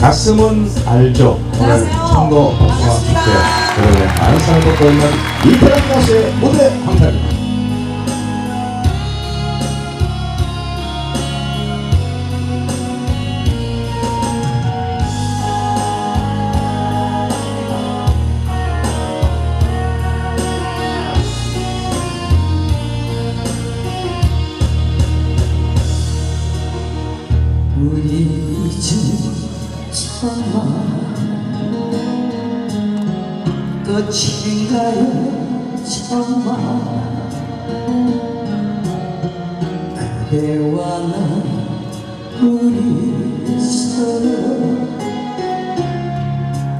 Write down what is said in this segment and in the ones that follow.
가슴은 알죠. 오늘. 청도 박수와. 함께 여러분의 많은 사랑을 받고 있는 이태원 가수의 무대 황탈입니다. 우리 집 참아 끝인가요 참아 그대와 나 우리 서로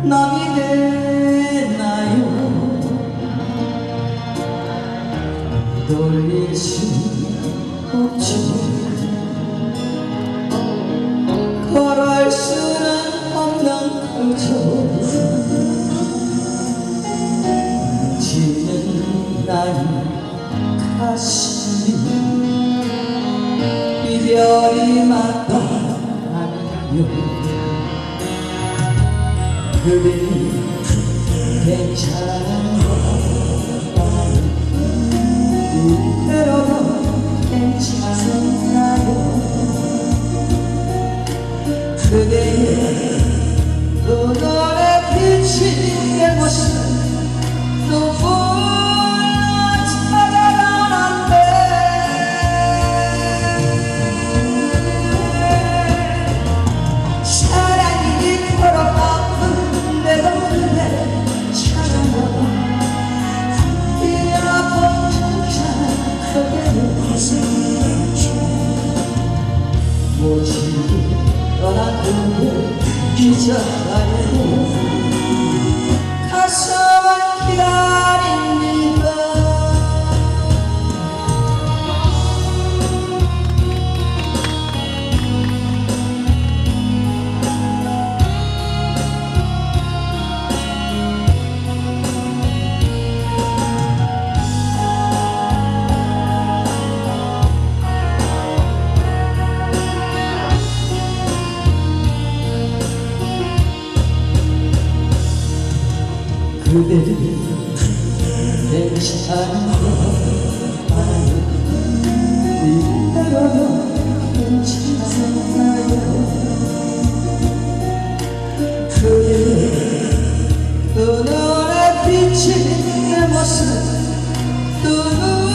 남이 되나요 돌릴 수 없죠 나의 가슴이 이별이 맞다요 그대는 괜찮은가 이대로도 괜찮나요. 그대의 눈알에 비친 내 모습 모질게 떠난 그를 잊어가려 그대를 괜찮은가 이대로도 괜찮나요. 그대의 눈물에 비친 내 모습 두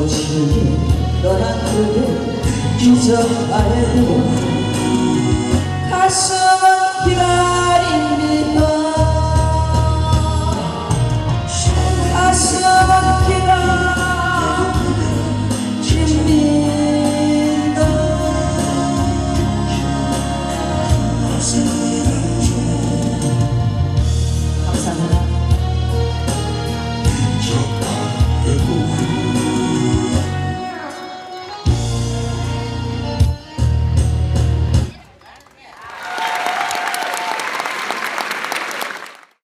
모질게 떠난 그대 잊어가려고 가슴은 기다